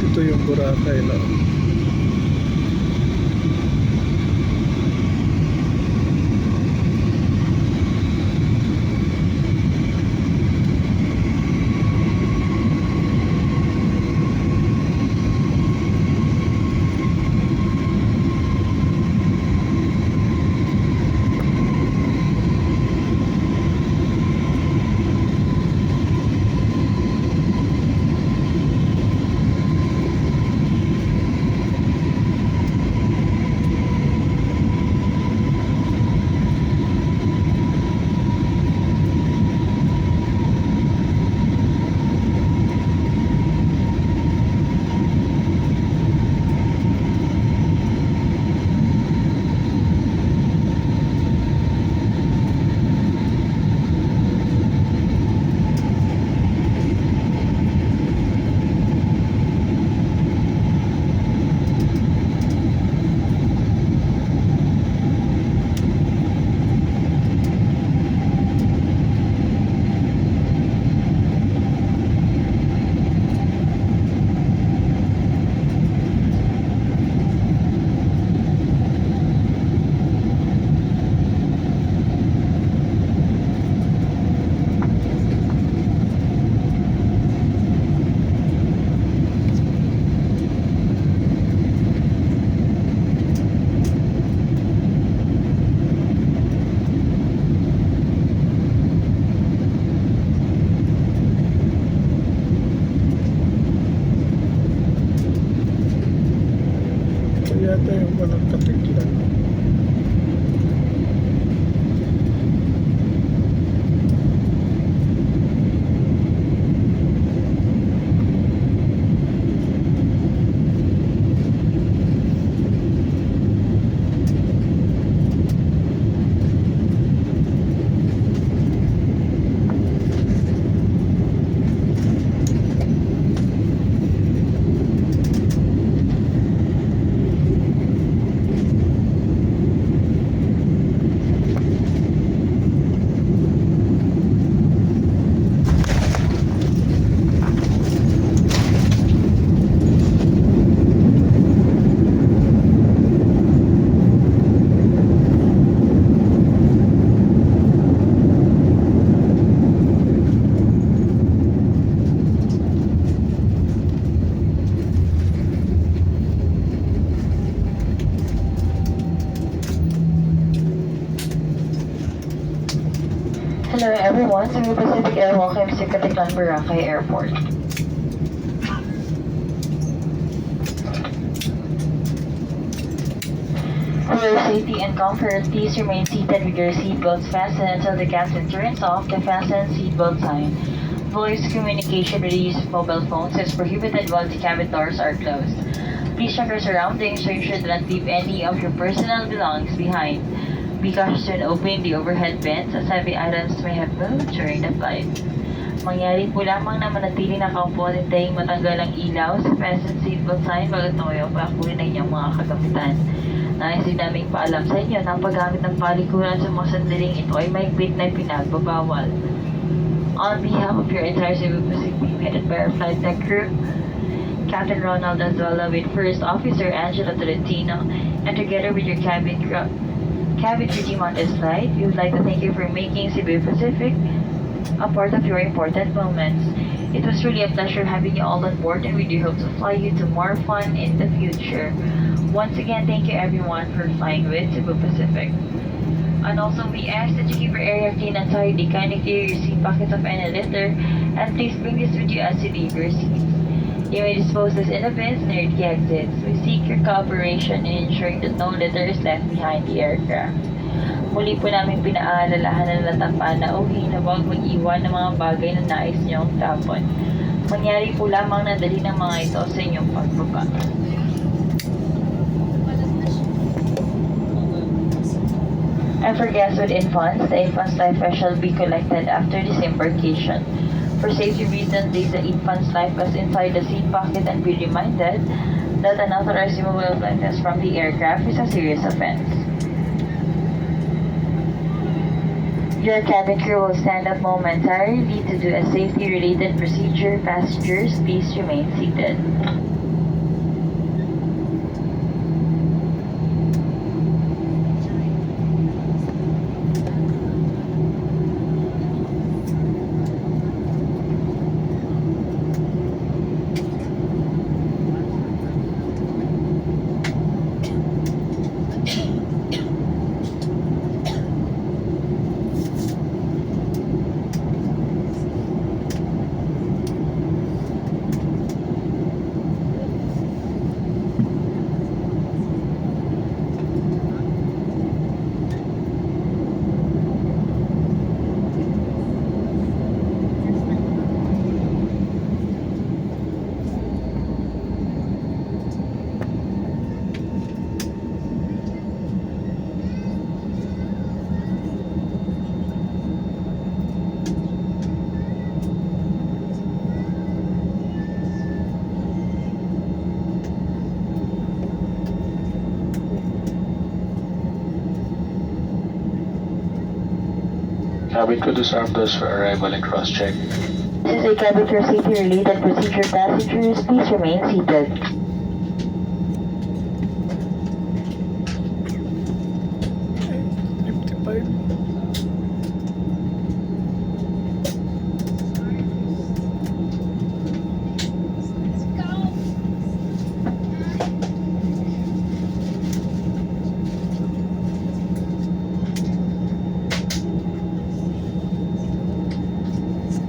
ito yung Boracay lang. がなんか適だな Hello everyone, Cebu Pacific Air welcomes you to Katikan Boracay Airport. For safety and comfort, please remain seated with your seatbelts fastened until the captain turns off the fasten seatbelt sign. Voice communication with use of mobile phones is prohibited while the cabin doors are closed. Please check your surroundings so you should not leave any of your personal belongings behind. Be cautious when the overhead vents as heavy items may have moved during the flight. Mangyari po lamang na manatili nakaupo at hintayin matanggal ang ilaw sa fasten seatbelt sign bago tumayo pa kunin na inyong mga kagamitan. Nais din naming paalam sa inyo na ang paggamit ng palikuran sa mga sandaling ito ay mahigpit na pinagbabawal. On behalf of your entire Cebu Pacific headed by our flight deck crew, Captain Ronald Azuela with First Officer Angela Tolentino, and together with your cabin crew, cabin on this flight, we would like to thank you for making Cebu Pacific a part of your important moments. It was really a pleasure having you all on board, and we do hope to fly you to more fun in the future. Once again, thank you everyone for flying with Cebu Pacific. And also, we ask that you keep your area clean and tidy. Kindly clear your seat pockets of any litter, and please bring this with you as you leave your seats. You may dispose this in the bins near the exits. We seek your cooperation in ensuring that no litter is left behind the aircraft. Muli po namin pinaalalahan na natapan na uwi na huwag mag-iwan ng mga bagay na nais niyong tapon. Mangyari po lamang na dali ng mga ito sa inyong pagbaba. And for guests with infants, the infant's vest shall be collected after disembarkation. For safety reasons, place the infant's life vest inside the seat pocket and be reminded that unauthorized removal of life vests from the aircraft is a serious offense. Your cabin crew will stand up momentarily to do a safety-related procedure. Passengers, please remain seated. Cabin crew disarm those for arrival and cross-check. This is a cabin crew safety related procedure. Passengers, please remain seated.